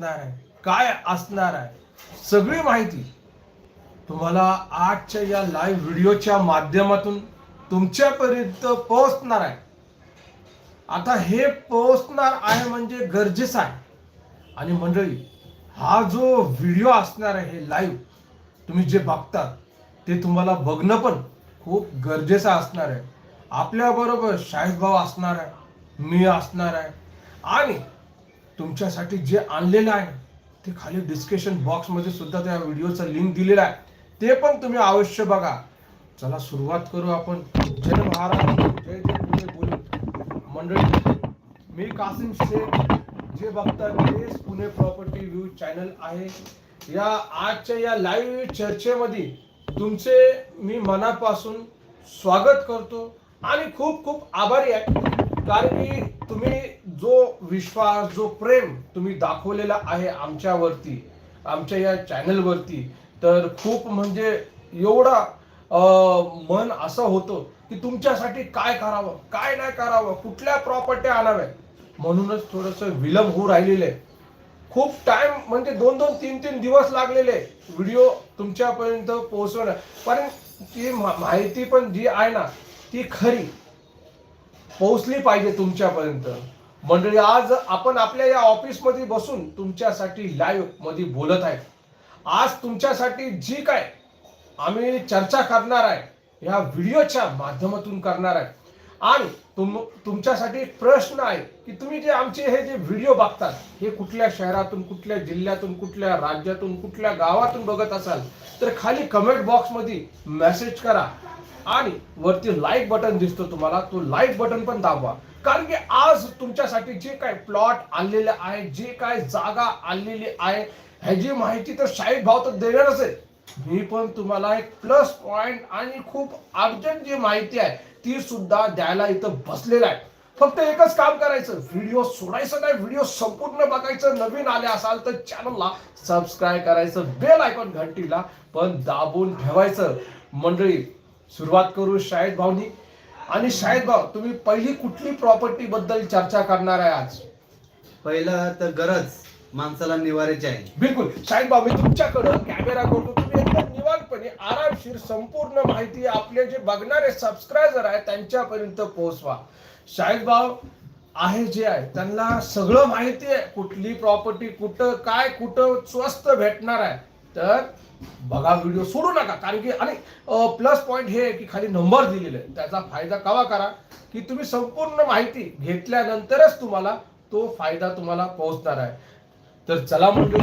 असणार आहे? काय असणार आहे? सगळी माहिती तुम्हाला आजच्या या लाईव्ह व्हिडिओच्या माध्यमातून तुमच्यापर्यंत पोहोचणार आहे. आता हे पोहोचणार आहे म्हणजे गरजेचं आहे. आणि मंडळी हा जो व्हिडिओ असणार आहे हे लाईव्ह तुम्ही जे बघतात ते तुम्हाला बघणं पण खूप गरजेचं असणार आहे. आपल्याबरोबर शाहीद भाऊ असणार आहे मी असणार आहे. आणि तुमच्यासाठी जे आणलेलं आहे ते खाली डिस्कशन बॉक्समध्ये सुद्धा त्या व्हिडिओचा लिंक दिलेला आहे. ते पण तुम्ही अवश्य बघा. चला सुरुवात करू आपण. जय महाराज. जय जय बोलू. मंडळी मी कासिम शेख जे बघतात तेच पुणे प्रॉपर्टी व्ह्यू चॅनल आहे. या आजच्या या लाईव्ह चर्चेमध्ये तुमचे मी मनापासून स्वागत करतो आणि खूप खूप आभारी आहे. कारण की तुम्ही जो विश्वास जो प्रेम तुम्ही दाखवलेला आहे आमच्यावरती आमच्या या चॅनलवरती तर खूप म्हणजे एवढा मन असं होतं की तुमच्यासाठी काय करावं काय नाही करावं कुठल्या प्रॉपर्ट्या आणाव्या म्हणूनच थोडस विलंब होऊ राहिलेलं आहे. खूप टाइम म्हणजे दोन दोन तीन तीन दिवस लागलेले व्हिडिओ तुमच्यापर्यंत पोहोचवणं. पण ती माहिती पण जी आहे ना ती खरी. पोहोचली पाहिजे तुमच्यापर्यंत. मंडळी आज आपण आपल्या या ऑफिसमध्ये बसून तुमच्यासाठी लाईव्हमध्ये बोलत आहे. आज तुमच्यासाठी जी काय आम्ही चर्चा करणार आहे या व्हिडिओच्या माध्यमातून करणार आहे. आणि तुम तुमच्यासाठी एक प्रश्न आहे की तुम्ही जे आमचे हे जे व्हिडिओ बघतात हे कुठल्या शहरातून कुठल्या जिल्ह्यातून कुठल्या राज्यातून कुठल्या गावातून बघत असाल तर खाली कमेंट बॉक्समध्ये मेसेज करा. आणि वरती लाईक बटन दिसतो तुम्हाला तो लाईक बटन पण दाबवा. कारण की आज तुमच्यासाठी जे काय प्लॉट आणलेले आहे जे काय जागा आणलेली आहे ह्याची माहिती तर शाहीद भाव तर देणारच आहे मी पण तुम्हाला एक प्लस पॉइंट आणि खूप अर्जंट जी माहिती आहे ती सुद्धा द्यायला इथं बसलेला आहे. फक्त एकच काम करायचं व्हिडिओ सोडायचं नाही व्हिडिओ संपूर्ण बघायचं. नवीन आले असाल तर चॅनलला सबस्क्राईब करायचं बेल आयकॉन घंटीला पण दाबून ठेवायचं. मंडळी सुरुवात करू शाहिद भाऊनी. आणि शाहिद भाऊ तुम्ही पहिली कुठली प्रॉपर्टी बद्दल चर्चा करणार आहे आज? पहिलं तर गरज माणसाला निवारायची आहे. बिलकुल. शाहिद भाऊ मी तुमच्याकडं कॅमेरा करतो. तुम्ही एकदम निवांतपणे आरामशीर संपूर्ण माहिती आपले जे बघणारे सबस्क्रायबर आहेत त्यांच्यापर्यंत पोहोचवा. शाहिद भाऊ आहे जे आहे त्यांना सगळं माहिती आहे कुठली प्रॉपर्टी कुठं काय कुठं स्वस्त भेटणार आहे. तर बघा व्हिडिओ सोडू नका. कारण की आणि प्लस पॉईंट हे की खाली नंबर दिलेले आहे त्याचा फायदा कवा करा? की तुम्ही संपूर्ण माहिती घेतल्यानंतरच तुम्हाला तो फायदा तुम्हाला पोहोचणार आहे. तर चला म्हणजे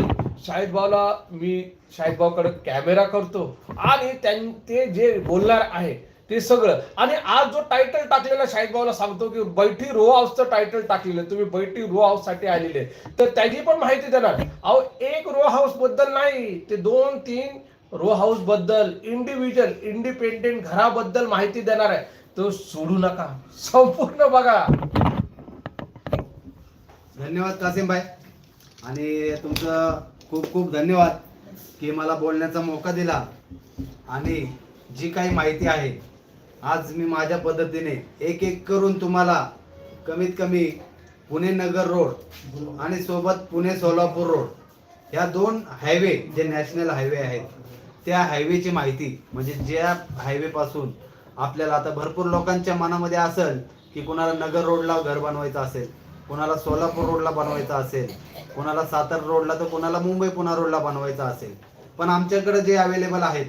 शाहिद भाऊला मी शाहिद भाऊकडे कॅमेरा करतो. आणि त्यां ते जे बोलणार आहे ते सगळं. आणि आज जो टायटल टाकलेला शाहिद भाऊला सांगतो की बैठी रो हाऊसचं टायटल टाकलेलं तुम्ही बैठी रो हाऊससाठी आलेले तर त्याची पण माहिती देणार. अहो एक रो हाऊसबद्दल नाही. ते दोन तीन रो हाऊसबद्दल इंडिव्हिज्युअल इंडिपेंडेंट घराबद्दल माहिती देणार आहे. तो सोडू नका. संपूर्ण बघा. धन्यवाद कासिम भाई. आणि तुमचं खूप खूप धन्यवाद की मला बोलण्याचा मौका दिला. आणि जी काही माहिती आहे आज मी माझ्या पद्धतीने एक एक करून तुम्हाला कमीत कमी पुणे नगर रोड आणि सोबत पुणे सोलापूर रोड ह्या दोन हायवे जे नॅशनल हायवे आहेत त्या हायवेची माहिती म्हणजे ज्या हायवेपासून आपल्याला आता भरपूर लोकांच्या मनामध्ये असेल की कुणाला नगर रोडला घर बनवायचं असेल कुणाला सोलापूर रोडला बनवायचं असेल कुणाला सातारा रोडला तर कुणाला मुंबई पुणा रोडला बनवायचं असेल. पण आमच्याकडे जे अवेलेबल आहेत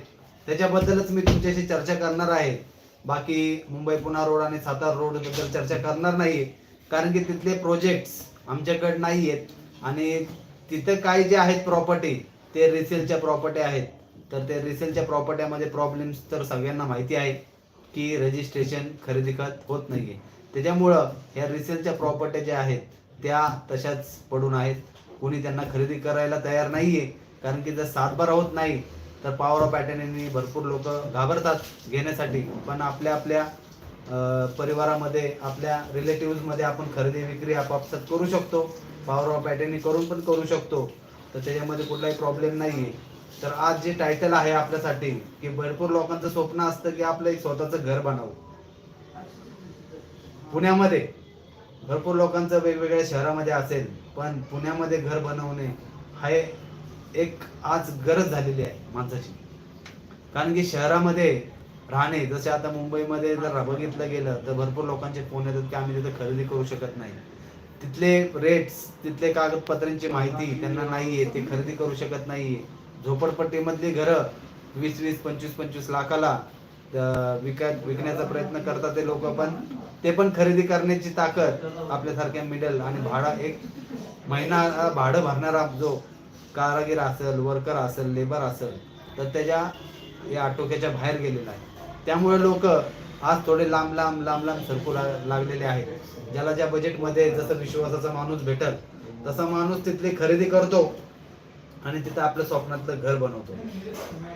त्याच्याबद्दलच मी तुमच्याशी चर्चा करणार आहे. बाकी मुंबई पुणा रोड आणि सातारा रोडबद्दल चर्चा करणार नाहीये. कारण की तिथले प्रोजेक्ट्स आमच्याकडे नाही आहेत आणि तिथं काय जे आहेत प्रॉपर्टी ते रिसेलच्या प्रॉपर्टी आहेत. तर ते रिसेलच्या प्रॉपर्ट्यामध्ये प्रॉब्लेम्स तर सगळ्यांना माहिती आहे की रजिस्ट्रेशन खरेदी खत होत नाहीये. त्याच्यामुळं ह्या रिसेलच्या प्रॉपर्ट्या ज्या आहेत त्या तशाच पडून आहेत. कोणी त्यांना खरेदी करायला तयार नाहीये. कारण की जर सातबारा होत नाही तर पॉवर ऑफ अटेंडनी भरपूर लोक घाबरतात घेण्यासाठी. पण आपल्या आपल्या परिवारामध्ये आपल्या रिलेटिव्हमध्ये आपण खरेदी विक्री आपापसात करू शकतो. पॉवर ऑफ अटर्नी करून पण करू शकतो. तर त्याच्यामध्ये कुठलाही प्रॉब्लेम नाही आहे तर आज जे टायटल आहे आपल्यासाठी की भरपूर लोकांचं स्वप्न असतं की आपलं एक स्वतःचं घर बनावं. पुण्यामध्ये भरपूर लोकांचं वेगवेगळ्या शहरामध्ये असेल पण पुण्यामध्ये घर बनवणे हा एक आज गरज झालेली आहे माणसाची. कारण की शहरामध्ये राहणे जसे आता मुंबईमध्ये जर बघितलं गेलं तर भरपूर लोकांचे फोन येतात की आम्ही तिथे खरेदी करू शकत नाही. तिथले रेट्स तिथले कागदपत्रांची माहिती त्यांना नाहीये ते खरेदी करू शकत नाहीये. झोपडपट्टीमधली घरं वीस वीस पंचवीस पंचवीस लाखाला अं, विका विकण्याचा प्रयत्न करतात ते लोक पण ते पण खरेदी करण्याची ताकद आपल्यासारख्या मिडल आणि भाडा एक महिना भाडं भरणारा जो कारागीर असेल वर्कर असेल लेबर असेल तर त्याच्या या आटोक्याच्या बाहेर गेलेला आहे. त्यामुळे लोक आज थोडे लांब लांब लांब लांब सरकू ला- लागलेले आहेत. ज्याला ज्या बजेटमध्ये जसं विश्वासाचा माणूस भेटल तसा माणूस तिथली खरेदी करतो आणि तिथं आपलं स्वप्नातलं घर बनवतो.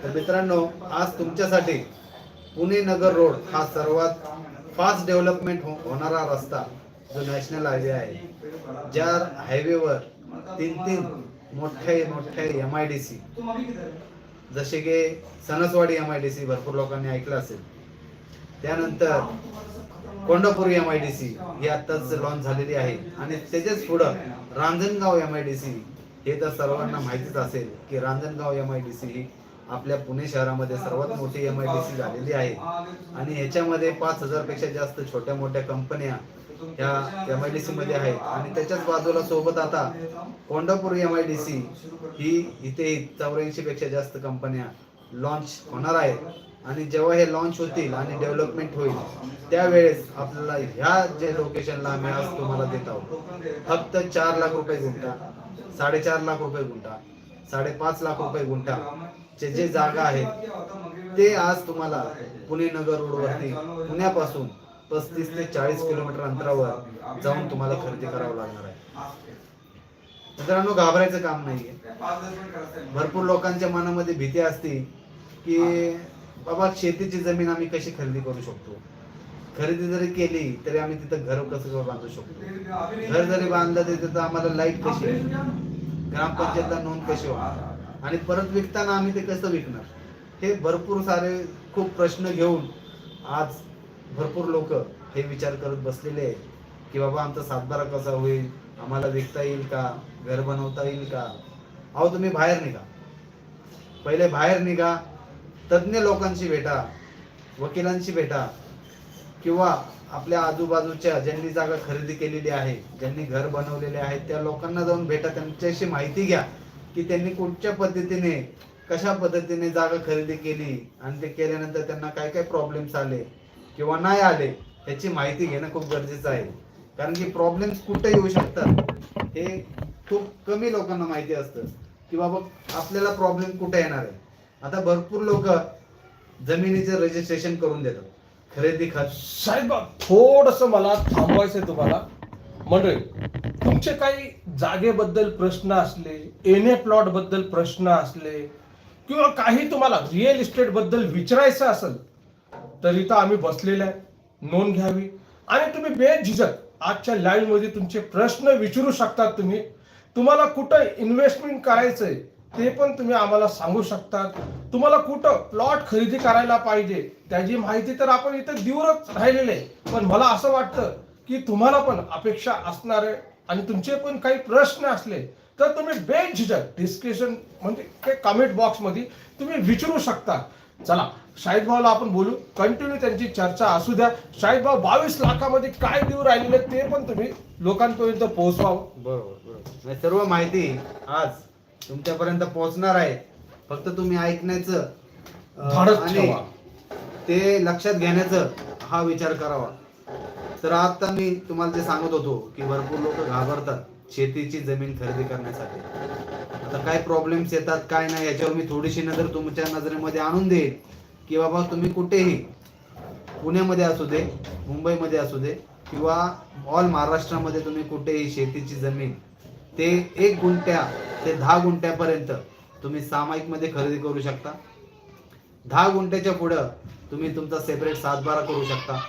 तर मित्रांनो आज तुमच्यासाठी पुणे नगर रोड हा सर्वात फास्ट डेव्हलपमेंट हो होणारा रस्ता जो नॅशनल हायवे आहे. ज्या हायवेवर तीन तीन मोठे मोठे एम आय डी सी जसे की Sanaswadi M I D C भरपूर लोकांनी ऐकलं असेल. त्यानंतर Kondapuri M I D C ही आत्ताच लॉन्च झालेली आहे. आणि त्याच्याच पुढं Ranjangaon M I D C हे तर सर्वांना माहितीच असेल की Ranjangaon M I D C ही आपल्या पुणे शहरामध्ये सर्वात मोठी एम आय डी सी झालेली आहे. आणि ह्याच्यामध्ये पाच हजारपेक्षा जास्त छोट्या मोठ्या कंपन्या ह्या एम आय डी सी मध्ये आहेत. आणि त्याच्याच बाजूला सोबत आता Kondapur M I D C ही इथे चौऱ्याऐंशी पेक्षा जास्त कंपन्या लॉन्च होणार आहेत. आणि जेव्हा हे लॉन्च होतील आणि डेव्हलपमेंट होईल त्यावेळेस आपल्याला ह्या जे लोकेशनला आम्ही आज तुम्हाला देत आहोत फक्त चार लाख रुपये गुंठा साडेचार लाख रुपये गुंठा साडेपाच लाख रुपये गुंठा चे जे जागा आहेत ते आज तुम्हाला पुणे नगर रोडवरती पुण्यापासून पस्तीस ते चाळीस किलोमीटर अंतरावर जाऊन तुम्हाला खरेदी करावं लागणार आहे. मित्रांनो घाबरायचं काम नाहीये. भरपूर लोकांच्या मनामध्ये भीती असते की बाबा शेतीची जमीन आम्ही कशी खरेदी करू शकतो? खरेदी जरी केली तरी आम्ही तिथं घर कसं बांधू शकतो? घर जरी बांधलं तरी तिथं आम्हाला लाइट कशी आहे? ग्रामपंचायतला नोंद कशी होणार? आणि परत विकताना आम्ही ते कसं विकणार? हे भरपूर सारे खूप प्रश्न घेऊन आज भरपूर लोक हे विचार करत बसलेले आहेत की बाबा आमचा सातबारा कसा होईल? आम्हाला विकता येईल का? घर बनवता येईल का? अहो तुम्ही बाहेर निघा. पहिले बाहेर निघा. तज्ज्ञ लोकांशी भेटा वकिलांशी भेटा किंवा आपल्या आजूबाजूच्या ज्यांनी जागा खरेदी केलेली आहे ज्यांनी घर बनवलेले आहेत त्या लोकांना जाऊन भेटा. त्यांच्याशी माहिती घ्या की त्यांनी कुठच्या पद्धतीने कशा पद्धतीने जागा खरेदी केली आणि ते केल्यानंतर त्यांना काय काय प्रॉब्लेम्स आले? किंवा नाही आले याची माहिती घेणं खूप गरजेचं आहे. कारण की प्रॉब्लेम्स कुठे येऊ शकतात. हे खूप कमी लोकांना माहिती असतं की बाबा आपल्याला प्रॉब्लेम कुठे येणार आहे? आता भरपूर लोक जमिनीचे रजिस्ट्रेशन करून देतात. खरेदी खर्च. साहेब थोडस मला थांबवायचंय तुम्हाला. मंडळी तुमचे काही जागेबद्दल प्रश्न असले एन प्लॉटबद्दल प्रश्न असले किंवा काही तुम्हाला रिअल इस्टेटबद्दल विचारायचं असेल तर इथं आम्ही बसलेले आहे. नोंद घ्यावी. आणि तुम्ही बेझिझक आजच्या लाईव्हमध्ये तुमचे प्रश्न विचारू शकतात तुम्ही. तुम्हाला कुठं इन्व्हेस्टमेंट करायचंय ते पण तुम्ही आम्हाला सांगू शकतात तुम्हाला कुठं प्लॉट खरेदी करायला पाहिजे त्याची माहिती तर आपण इथं देऊनच राहिलेले आहे. पण मला असं वाटतं की तुम्हाला पण अपेक्षा असणार आहे. आणि तुमचे पण काही प्रश्न असले तर तुम्ही बेझिझक डिस्कशन म्हणजे कमेंट बॉक्समध्ये तुम्ही विचारू शकता. चला शाहिद भाऊला आपण बोलू. कंटिन्यू त्यांची चर्चा असू द्या. शाहिद भाऊ बावीस लाखामध्ये काय देऊ राहिलेले ते पण तुम्ही लोकांपर्यंत पोहोचवावं. बरोबर बरोबर. नाही, सर्व माहिती आज तुमच्यापर्यंत पोहोचणार आहे. फक्त तुम्ही ऐकण्याचं अं, धाडस आणि ठेवा. ते लक्षात घेण्याचं हा विचार करावा. तर आता मी तुम्हाला जे सांगत होतो की भरपूर लोक घाबरतात शेतीची जमीन खरेदी करण्यासाठी. आता काय प्रॉब्लेम्स येतात काय नाही याच्यावर मी थोडीशी नजर तुमच्या नजरेमध्ये आणून देईल की बाबा तुम्ही कुठेही पुण्यामध्ये असू दे मुंबईमध्ये असू दे किंवा ऑल महाराष्ट्रामध्ये तुम्ही कुठेही शेतीची जमीन ते एक गुंठ्या ते दहा गुंठ्यापर्यंत तुम्ही सामायिकमध्ये खरेदी करू शकता. दहा गुंठ्याच्या पुढं तुम्ही तुमचा सेपरेट सातबारा करू शकता.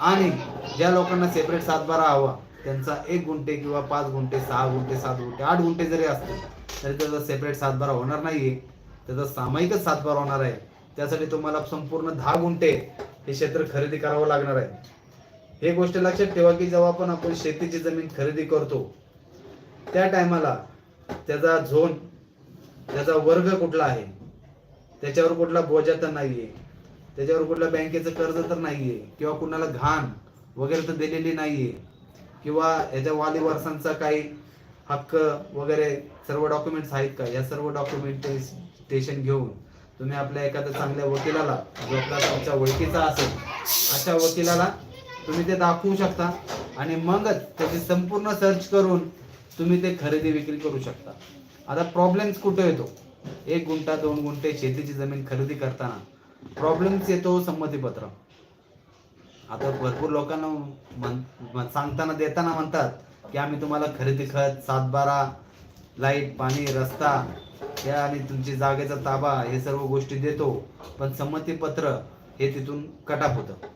आणि ज्या लोकांना सेपरेट सातबारा हवा त्यांचा एक गुंठे किंवा पाच गुंठे सहा गुंठे सात गुंठे आठ गुंठे जरी असतील तरी त्याचा सेपरेट सातबारा होणार नाहीये. त्याचा सामायिकच सातबारा होणार आहे. त्यासाठी तुम्हाला संपूर्ण दहा गुंठे हे क्षेत्र खरेदी करावं लागणार आहे. हे गोष्ट लक्षात ठेवा की जेव्हा पण आपण शेतीची जमीन खरेदी करतो त्या टायमाला त्याचा झोन त्याचा वर्ग कुठला आहे? त्याच्यावर कुठला बोजा तर नाहीये. त्याच्यावर कुठल्या बँकेचं कर्ज तर नाहीये. किंवा कुणाला घाण वगैरे तर दिलेली नाहीये. किंवा याच्या वाली वर्षांचा काही हक्क वगैरे सर्व डॉक्युमेंट्स आहेत का? या सर्व डॉक्युमेंटेशन घेऊन तुम्ही आपल्या एखाद्या चांगल्या वकिलाला जो आपला तुमच्या ओळखीचा असेल अशा वकिलाला तुम्ही ते दाखवू शकता आणि मगच त्याची संपूर्ण सर्च करून तुम्ही ते खरेदी विक्री करू शकता. आता प्रॉब्लेम्स कुठे येतो? एक गुंठा दोन गुंठे शेतीची जमीन खरेदी करताना प्रॉब्लेम्स येतो संमतीपत्र. आता भरपूर लोकांना म्हण- सांगताना देताना म्हणतात की आम्ही तुम्हाला खरेदी खत सातबारा लाइट पाणी रस्ता त्या आणि तुमची जागेचा ताबा हे सर्व गोष्टी देतो. पण संमतीपत्र हे तिथून कटाप होतं.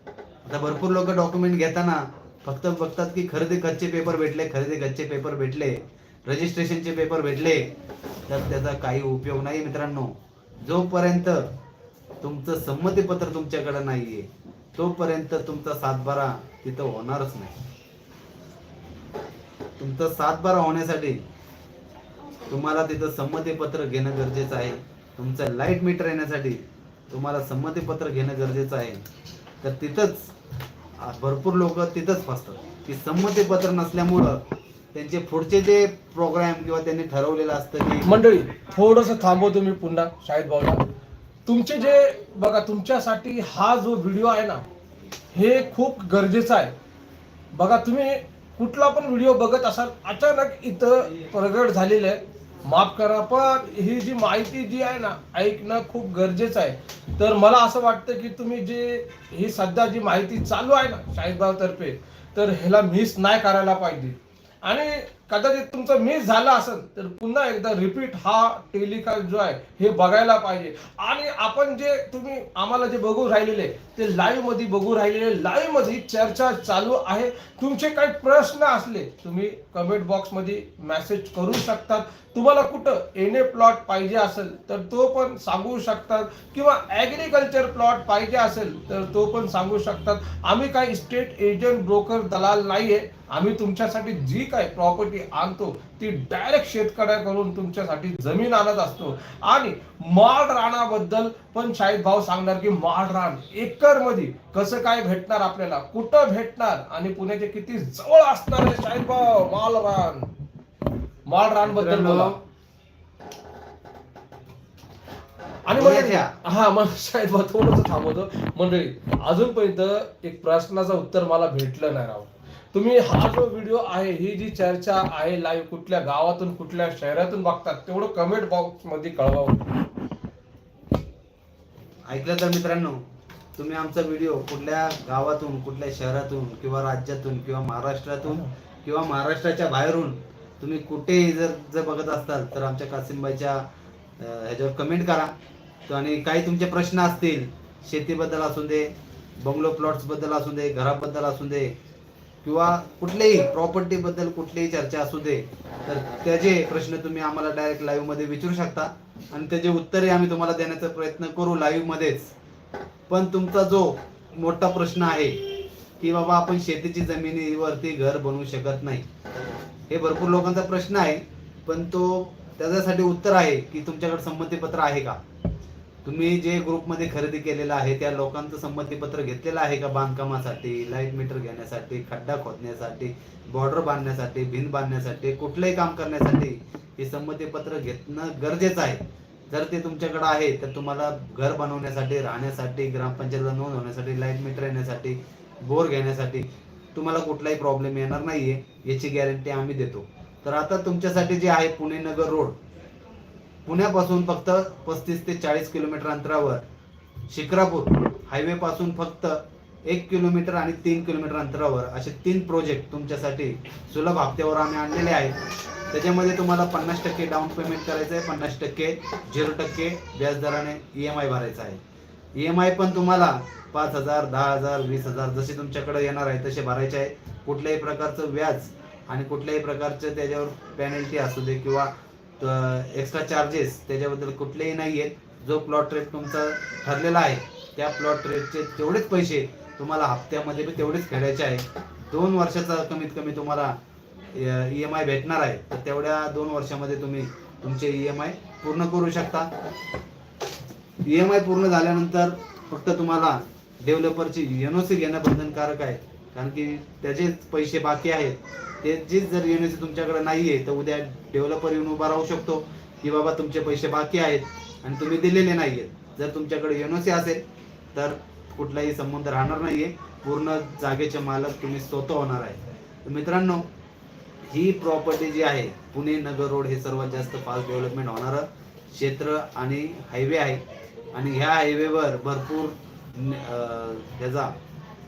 आता भरपूर लोक डॉक्युमेंट घेताना फक्त बघतात की खरेदी कच्चे पेपर भेटले खरेदी कच्चे पेपर भेटले रजिस्ट्रेशनचे पेपर भेटले तर त्याचा काही उपयोग नाही मित्रांनो. जोपर्यंत तुमचं संमतीपत्र तुमच्याकडे नाहीये तोपर्यंत तुमचा सातबारा तिथं होणारच नाही. तुमचा सातबारा होण्यासाठी तुम्हाला तिथं संमतीपत्र घेणं गरजेचं आहे. तुमचं लाइट मीटर येण्यासाठी तुम्हाला संमतीपत्र घेणं गरजेचं आहे. तर तिथंच भरपूर लोक तिथंच फसतात. की संमतीपत्र नसल्यामुळं त्यांचे पुढचे जे प्रोग्राम किंवा त्यांनी ठरवलेलं असतं की मंडळी थोडंसं थांबवतो मी पुन्हा शाहिद भाऊला. तुमचे जे बघा तुमच्यासाठी हा जो व्हिडिओ आहे ना हे खूप गरजेचं आहे. बघा तुम्ही कुठला पण व्हिडिओ बघत असाल अचानक इथं प्रगट झालेलं आहे. माफ करा पण ही जी माहिती जी आहे ना ऐकणं खूप गरजेचं आहे. तर मला असं वाटतं की तुम्ही जे ही सध्या जी माहिती चालू आहे ना शाहिदभावतर्फे तर ह्याला मिस नाही करायला पाहिजे. आणि कदाचित तुमचं मिस झालं असेल तर पुन्हा एकदा रिपीट हा टेलिकास्ट जो आहे हे बघायला पाहिजे. आणि आपण जे तुम्ही आम्हाला जे बघू राहिलेले ते लाईव्हमध्ये बघू राहिलेले लाईव्हमध्ये चर्चा चालू आहे. तुमचे काही प्रश्न असले तुम्ही कमेंट बॉक्समध्ये मेसेज करू शकतात. तुम्हाला कुठं एन प्लॉट पाहिजे असेल तर तो पण सांगू शकतात. किंवा ऍग्रीकल्चर प्लॉट पाहिजे असेल तर तो पण सांगू शकतात. आम्ही काही स्टेट एजंट ब्रोकर दलाल नाहीये. आम्ही तुमच्यासाठी जी काही प्रॉपर्टी आणतो ती डायरेक्ट शेतकऱ्याकडून तुमच्यासाठी जमीन आणत असतो. आणि माळ राणाबद्दल पण शाहिद भाऊ सांगणार की माळ रान एकरमध्ये कसं काय भेटणार आपल्याला? कुठं भेटणार? आणि पुण्याचे किती जवळ असणार आहे शाहिद भाऊ? माळ रान. माळ रानबद्दल बोला. आणि पुण्याच्या- हा मग शाहिद भाऊ थोडंसं थांबवतो. मंडळी अजूनपर्यंत एक प्रश्नाचं उत्तर मला भेटलं नाही राव. तुम्ही हा जो व्हिडिओ आहे ही जी चर्चा आहे लाईव्ह कुठल्या गावातून कुठल्या शहरातून बघतात तेवढं कमेंट बॉक्समध्ये कळवावं ऐकलं तर मित्रांनो तुम्ही आमचा व्हिडिओ कुठल्या गावातून कुठल्या शहरातून किंवा राज्यातून किंवा महाराष्ट्रातून किंवा महाराष्ट्राच्या बाहेरून तुम्ही कुठेही जर जर बघत असताल तर आमच्या कासिमबाईच्या ह्याच्यावर कमेंट करा. तो आणि काही तुमचे प्रश्न असतील शेतीबद्दल असू दे बंगलो प्लॉट्सबद्दल असू दे घराबद्दल असू दे किंवा कुठल्याही प्रॉपर्टीबद्दल कुठलीही चर्चा असू दे तर त्याचे प्रश्न तुम्ही आम्हाला डायरेक्ट लाईव्हमध्ये विचारू शकता. आणि त्याचे उत्तरे आम्ही तुम्हाला देण्याचा प्रयत्न करू लाईव्हमध्येच पण तुमचा जो मोठा प्रश्न आहे की बाबा आपण शेतीची जमिनीवरती घर बनवू शकत नाही. हे भरपूर लोकांचा प्रश्न आहे पण तो त्याच्यासाठी उत्तर आहे की तुमच्याकडे संमतीपत्र आहे का? तुम्ही जे ग्रुपमध्ये खरेदी केलेलं आहे त्या लोकांचं संमतीपत्र घेतलेलं आहे का बांधकामासाठी लाइट मीटर घेण्यासाठी खड्डा खोदण्यासाठी बॉर्डर बांधण्यासाठी भिंत बांधण्यासाठी कुठलंही काम करण्यासाठी हे संमतीपत्र घेतणं गरजेचं आहे. जर ते तुमच्याकडे आहे तर तुम्हाला घर बनवण्यासाठी राहण्यासाठी ग्रामपंचायतला नोंद होण्यासाठी लाइट मीटर येण्यासाठी बोर घेण्यासाठी तुम्हाला कुठलाही प्रॉब्लेम येणार नाहीये याची गॅरंटी आम्ही देतो. तर आता तुमच्यासाठी जे आहे पुणे नगर रोड पुण्यापासून फक्त पस्तीस ते चाळीस किलोमीटर अंतरावर. शिक्रापूर हायवे पासून फक्त एक किलोमीटर आणि तीन किलोमीटर अंतरावर. असे तीन प्रोजेक्ट तुमच्यासाठी सुलभ हप्त्यावर आम्ही आणलेले आहेत. त्याच्यामध्ये तुम्हाला पन्नास टक्के डाऊन पेमेंट करायचं आहे पन्नास टक्के झिरो टक्के व्याजदराने ई एम आय भरायचा आहे. ई एम आय पण तुम्हाला पाच हजार दहा हजार वीस हजार जसे तुमच्याकडे येणार आहे तसे भरायचे आहे. कुठल्याही प्रकारचं व्याज आणि कुठल्याही प्रकारचं त्याच्यावर पेनल्टी असू दे किंवा एक्स्ट्रा चार्जेस त्याच्याबद्दल कुठलेही नाही आहेत जो प्लॉट रेट तुमचा ठरलेला आहे त्या प्लॉट रेटचे तेवढेच पैसे तुम्हाला हप्त्यामध्ये बी तेवढेच फेडायचे आहे. दोन वर्षाचा कमीत कमी तुम्हाला ई एम आय भेटणार आहे. तर तेवढ्या दोन वर्षामध्ये तुम्ही तुमचे ई एम आय पूर्ण करू शकता. ई एम आय पूर्ण झाल्यानंतर फक्त तुम्हाला डेव्हलपरची एन ओ सी घेणं बंधनकारक आहे. कारण की त्याचेच पैसे बाकी आहेत त्याचीच जर एन ओ सी तुमच्याकडे नाही आहे तर उद्या डेव्हलपर येऊन उभा राहू शकतो की बाबा तुमचे पैसे बाकी आहेत आणि तुम्ही दिलेले नाही आहेत जर तुमच्याकडे एन ओ सी असेल तर कुठलाही संबंध राहणार नाही आहे पूर्ण जागेचे मालक तुम्ही स्वतः होणार आहे. तर मित्रांनो ही प्रॉपर्टी जी आहे पुणे नगर रोड हे सर्वात जास्त फास्ट डेव्हलपमेंट होणारं क्षेत्र आणि हायवे आहे. आणि ह्या हायवेवर भरपूर त्याचा ह्याचा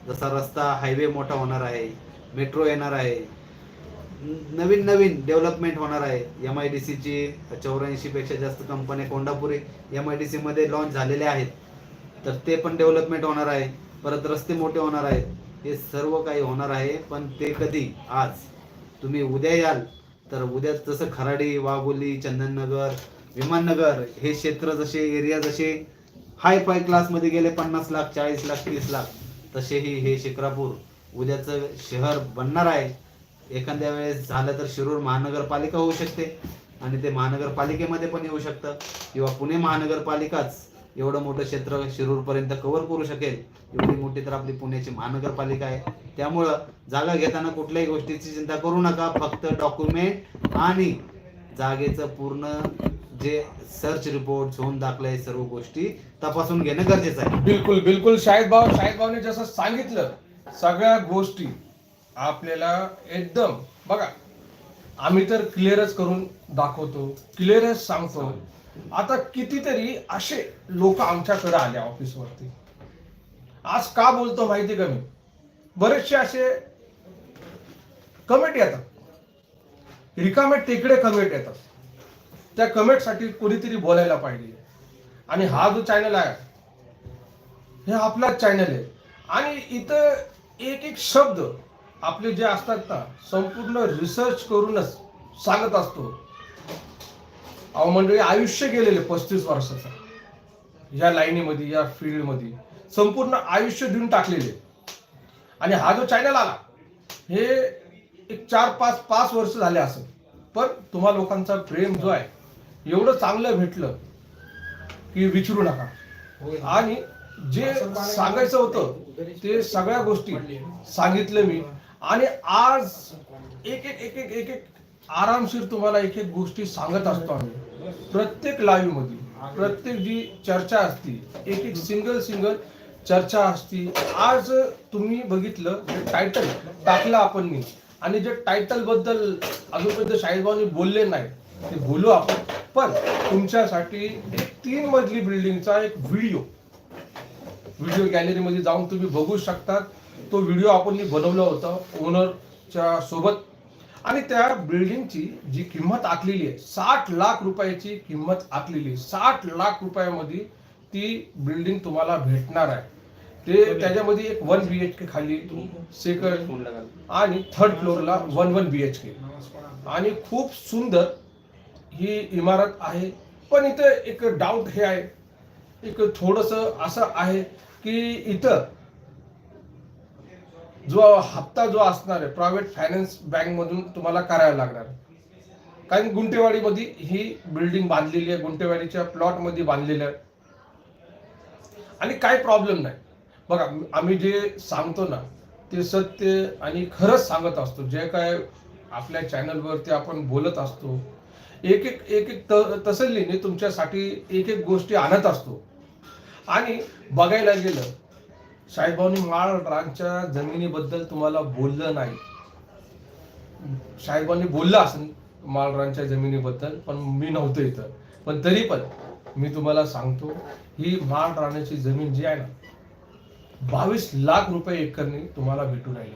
जसा रस्ता हायवे मोठा होणार आहे मेट्रो येणार आहे नवीन नवीन डेव्हलपमेंट होणार आहे. एम आय डी सीची चौऱ्याऐंशीपेक्षा जास्त कंपन्या कोंडापुरी एम आय डी सीमध्ये लॉन्च झालेले आहेत. तर ते पण डेव्हलपमेंट होणार आहे. परत रस्ते मोठे होणार आहेत. हे सर्व काही होणार आहे. पण ते कधी? आज. तुम्ही उद्या याल. तर उद्या जसं खराडी वाघोली चंदननगर विमाननगर हे क्षेत्र जसे एरिया जसे हाय फाय क्लासमध्ये गेले पन्नास लाख चाळीस लाख तीस लाख तसेही हे शिक्रापूर उद्याचं शहर बनणार आहे. एखाद्या वेळेस झालं तर शिरूर महानगरपालिका होऊ शकते आणि ते महानगरपालिकेमध्ये पण येऊ शकतं किंवा पुणे महानगरपालिकाच एवढं मोठं क्षेत्र शिरूरपर्यंत कव्हर करू शकेल. एवढी मोठी तर आपली पुण्याची महानगरपालिका आहे. त्यामुळं जागा घेताना कुठल्याही गोष्टीची चिंता करू नका. फक्त डॉक्युमेंट आणि जागेचं पूर्ण जे सर्च रिपोर्ट झोन दाखले सर्व गोष्टी तपासून घेणं गरजेचं आहे. बिलकुल बिलकुल. शाहिद भाऊ शाहिद भाऊने जसं सांगितलं सगळ्या गोष्टी आपल्याला एकदम बघा आम्ही तर क्लिअरच करून दाखवतो क्लिअरच सांगतो. आता कितीतरी असे लोक आमच्याकडे आले ऑफिसवरती आज का बोलतो माहिती कमी बरेचसे असे कमेंट येतात. रिकामे टेकडे कमेंट येतात. त्या कमेंटसाठी कोणीतरी बोलायला पाहिजे. आणि हा जो चॅनल आहे हे आपलाच चॅनल आहे. आणि इथं एक एक शब्द आपले जे असतात ना संपूर्ण रिसर्च करूनच सांगत असतो. अहो मंडळी आयुष्य गेलेले पस्तीस वर्षाचं. या लाईनीमध्ये या फील्डमध्ये. संपूर्ण आयुष्य देऊन टाकलेले आणि हा जो चॅनल आला हे एक चार पाच पाच वर्ष झाले असं. पण तुम्हा लोकांचा प्रेम जो आहे एवढं चांगलं भेटलं की विचारू नका. आणि जे सांगायचं होतं ते सगळ्या गोष्टी सांगितलं मी. आणि आज एक एक एक एक एक एक आरामशीर तुम्हाला एक एक गोष्टी सांगत असतो आम्ही. प्रत्येक लाईव्हमध्ये प्रत्येक जी चर्चा असती एक एक सिंगल सिंगल चर्चा असती आज तुम्ही बघितलं टायटल टाकलं आपण मी आणि जे टायटलबद्दल अजूनपर्यंत शाहीबाबूंनी बोलले नाही ते बोलू आपण. पण तुमच्यासाठी एक तीन मजली बिल्डिंगचा एक व्हिडिओ व्हिडिओ गॅलरीमध्ये जाऊन तुम्ही बघू शकता तो व्हिडिओ आपण मी बनवला होता ओनरच्या सोबत. आणि त्या बिल्डिंगची जी किंमत आखलेली आहे साठ लाख रुपयाची किंमत आखलेली आहे. साठ लाख रुपयामध्ये ती बिल्डिंग तुम्हाला भेटणार आहे. ते त्याच्यामध्ये एक वन बी एच के खाली सेकंड आणि थर्ड फ्लोअरला one one B H K आणि खूप सुंदर ही इमारत आहे. पण इथं एक डाऊट हे आहे. एक थोडस असं आहे की इथं जो हप्ता जो असणार आहे प्रायव्हेट फायनान्स बँक मधून तुम्हाला करायला लागणार. कारण गुंटेवाडीमध्ये ही बिल्डिंग बांधलेली आहे गुंटेवाडीच्या प्लॉटमध्ये बांधलेलं आहे. आणि काही प्रॉब्लेम नाही. बघा आम्ही जे सांगतो ना ते सत्य आणि खरंच सांगत असतो. जे काय आपल्या चॅनलवरती आपण बोलत असतो एक एक एक एक त- तसल्लीने तुमच्यासाठी एक एक गोष्टी आणत असतो. आणि बघायला गेलं साहेबांनी माळ रांगच्या जमिनीबद्दल तुम्हाला बोललं नाही. साहेबांनी बोललं असेल माळ जमिनीबद्दल पण मी नव्हतो इथं. पण तरी पण मी तुम्हाला सांगतो ही माळ रानाची जमीन जी आहे ना बावीस लाख रुपये एकरनी तुम्हाला भेटून राहिली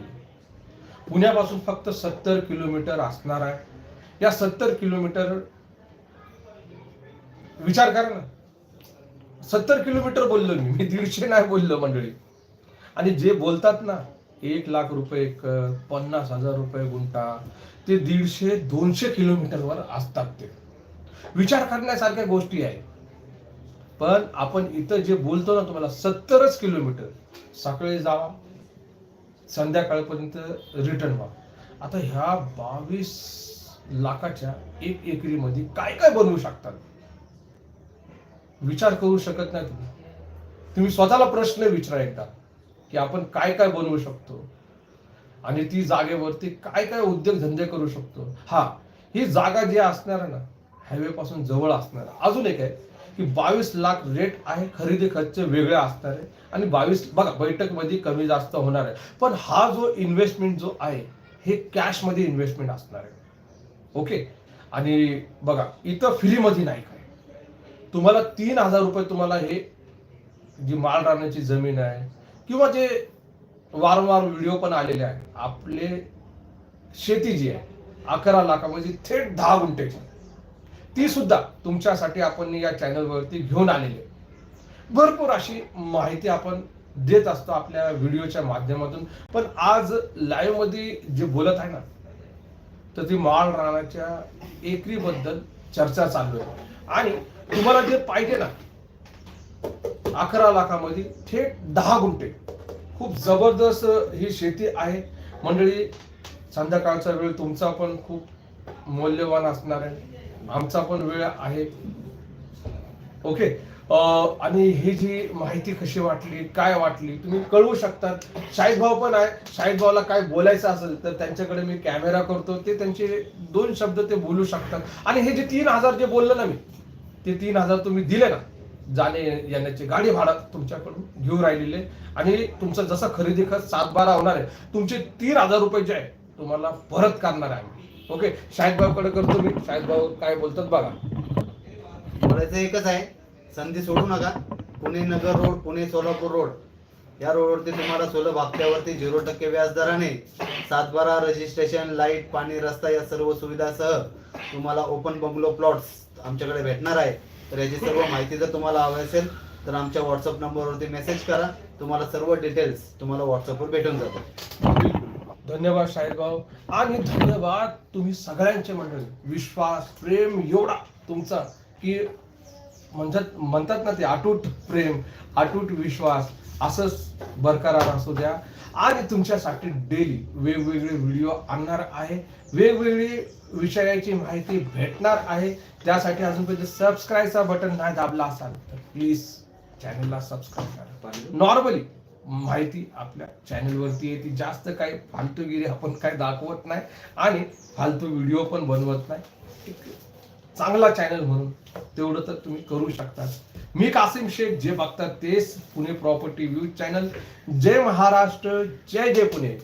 पुण्यापासून फक्त सत्तर किलोमीटर असणार आहे. या सत्तर किलोमीटर विचार करा ना. सत्तर किलोमीटर बोललो मी मी दीडशे नाही बोललो मंडळी. आणि जे बोलतात ना एक लाख रुपये एकर पन्नास हजार रुपये गुंठा ते दीडशे दोनशे किलोमीटरवर असतात ते. विचार करण्यासारख्या गोष्टी आहे पण आपण इथं जे बोलतो ना तुम्हाला सत्तरच किलोमीटर सकाळी जावा संध्याकाळपर्यंत रिटर्न व्हा आता ह्या बावीस लाखाच्या एक एकरीमध्ये काय काय बनवू शकतात? विचार करू शकत नाही तुम्ही. तुम्ही स्वतःला प्रश्न विचारा एकदा की आपण काय काय बनवू शकतो? आणि ती जागेवरती काय काय उद्योगधंदे करू शकतो? हा ही जागा जी असणार आहे ना हायवे पासून जवळ असणार अजून एक आहे की बावीस लाख रेट आहे खरेदी खर्च वेगळे असणार आहे. आणि बावीस बघा बैठकमध्ये कमी जास्त होणार आहे. पण हा जो इन्व्हेस्टमेंट जो आहे हे कॅशमध्ये इन्व्हेस्टमेंट असणार आहे. ओके? आणि बघा इथं फ्रीमध्ये नाही काय. तुम्हाला तीन हजार रुपये तुम्हाला हे जी माल राहण्याची जमीन आहे किंवा जे वारंवार व्हिडिओ पण आलेले आहे आपले शेती जी आहे अकरा लाखामध्ये थेट दहा गुंठेची ती सुद्धा तुमच्यासाठी आपण या चॅनलवरती घेऊन आलेली. भरपूर अशी माहिती आपण देत असतो आपल्या व्हिडिओच्या माध्यमातून. पण आज लाईव्हमध्ये जे बोलत आहे ना तर ती माळ रानाच्या एकरीबद्दल चर्चा चालू आहे. आणि तुम्हाला जे पाहिजे ना अकरा लाखामध्ये थेट दहा गुंठे. खूप जबरदस्त ही शेती आहे. मंडळी संध्याकाळचा वेळ तुमचा पण खूप मौल्यवान असणार आहे. आमचा पण वेळ आहे. ओके? आणि ही जी माहिती कशी वाटली काय वाटली तुम्ही कळवू शकतात शाहिद भाऊ पण आहे. शाहिद भाऊला काय बोलायचं असेल तर त्यांच्याकडे मी कॅमेरा करतो. ते त्यांचे दोन शब्द ते बोलू शकतात. आणि हे जे तीन हजार जे बोललो ना मी ते तीन हजार तुम्ही दिले ना. जाणे येण्याचे गाडी भाडं तुमच्याकडून घेऊ राहिलेले आणि तुमचं जसं खरेदी खर्च सात बारा होणार आहे तुमचे तीन हजार रुपये जे आहे तुम्हाला परत करणार आहे ओके? शाहिद भाऊकडे करतो मी. शाहिद भाऊ काय बोलतात बघा. बोलायचं एकच आहे. संधी सोडू नका. Pune Nagar road Pune Solapur road. या रोडवरती तुम्हाला सुलभ हप्त्यावरती झिरो टक्के व्याजदराने सातबारा रजिस्ट्रेशन लाइट पाणी रस्ता या सर्व सुविधासह तुम्हाला ओपन बंगलो प्लॉट्स आमच्याकडे भेटणार आहे. तर याची सर्व माहिती जर तुम्हाला हवी असेल तर आमच्या व्हॉट्सअप नंबरवरती मेसेज करा. तुम्हाला सर्व डिटेल्स तुम्हाला व्हॉट्सअपवर भेटून जातात धन्यवाद साहेबभाऊ आणि धन्यवाद तुम्ही सगळ्यांचे मंडळी. विश्वास प्रेम एवढा तुमचा की म्हणतात म्हणतात ना ते अटूट प्रेम अटूट विश्वास असंच बरकरार असू द्या. आणि तुमच्यासाठी डेली वेगवेगळे व्हिडिओ आणणार आहे. वेगवेगळी विषयाची माहिती भेटणार आहे. त्यासाठी अजूनपर्यंत सबस्क्राईबचा बटन नाही दाबला असाल तर प्लीज चॅनलला सबस्क्राईब करा. नॉर्मली माहिती आपल्या चॅनलवरती येते. जास्त काही फालतूगिरी आपण काय दाखवत नाही. आणि फालतू व्हिडिओ पण बनवत नाही. एक चांगला चॅनल म्हणून तेवढं तर तुम्ही करू शकता मी कासिम शेख जे बघतात तेच पुणे प्रॉपर्टी व्ह्यू चॅनल जय महाराष्ट्र जय जय पुणे.